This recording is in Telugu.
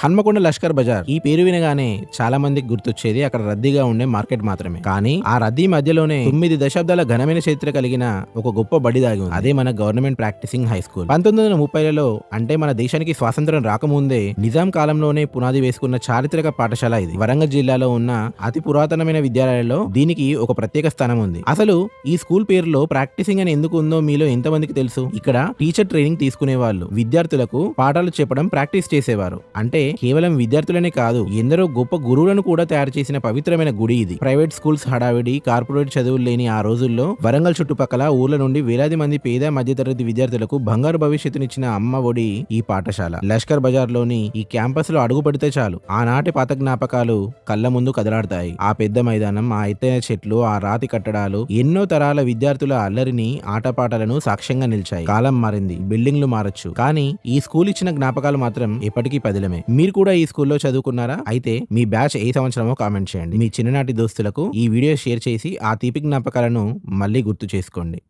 హన్మకొండ లష్కర్ బజార్. ఈ పేరు వినగానే చాలా మందికి గుర్తొచ్చేది అక్కడ రద్దీగా ఉండే మార్కెట్ మాత్రమే. కానీ ఆ రద్దీ మధ్యలోనే తొమ్మిది దశాబ్దాల ఘనమైన చరిత్ర కలిగిన ఒక గొప్ప బడి దాగి ఉంది. అదే మన గవర్నమెంట్ ప్రాక్టీసింగ్ హై స్కూల్. పంతొమ్మిది వందల ముప్పైలలో అంటే మన దేశానికి స్వాతంత్రం రాకముందే నిజాం కాలంలోనే పునాది వేసుకున్న చారిత్రక పాఠశాల ఇది. వరంగల్ జిల్లాలో ఉన్న అతి పురాతనమైన విద్యాలయాల్లో దీనికి ఒక ప్రత్యేక స్థానం ఉంది. అసలు ఈ స్కూల్ పేరులో ప్రాక్టీసింగ్ అని ఎందుకు ఉందో మీలో ఎంతమందికి తెలుసు? ఇక్కడ టీచర్ ట్రైనింగ్ తీసుకునే వాళ్ళు విద్యార్థులకు పాఠాలు చెప్పడం ప్రాక్టీస్ చేసేవారు. అంటే కేవలం విద్యార్థులనే కాదు ఎందరో గొప్ప గురువులను కూడా తయారు చేసిన పవిత్రమైన గుడి ఇది. ప్రైవేట్ స్కూల్స్ హడావిడి కార్పొరేట్ చదువులు లేని ఆ రోజుల్లో వరంగల్ చుట్టుపక్కల ఊర్ల నుండి వేలాది మంది పేద మధ్యతరగతి విద్యార్థులకు బంగారు భవిష్యత్తునిచ్చిన అమ్మ ఒడి ఈ పాఠశాల. లష్కర్ బజార్లోని ఈ క్యాంపస్లో అడుగుపడితే చాలు. ఆనాటి పాత జ్ఞాపకాలు కళ్ళ ముందు కదలాడతాయి. ఆ పెద్ద మైదానం ఆ ఎత్తైన చెట్లు ఆ రాతి కట్టడాలు ఎన్నో తరాల విద్యార్థుల అల్లరిని ఆటపాటలను సాక్ష్యంగా నిలిచాయి. కాలం మారింది బిల్డింగ్లు మారచ్చు. కానీ ఈ స్కూల్ ఇచ్చిన జ్ఞాపకాలు మాత్రం ఎప్పటికీ పదిలమే. మీరు కూడా ఈ స్కూల్లో చదువుకున్నారా? అయితే మీ బ్యాచ్ ఏ సంవత్సరమో కామెంట్ చేయండి. మీ చిన్ననాటి దోస్తులకు ఈ వీడియో షేర్ చేసి ఆ తీపి జ్ఞాపకాలను మళ్ళీ గుర్తు చేసుకోండి.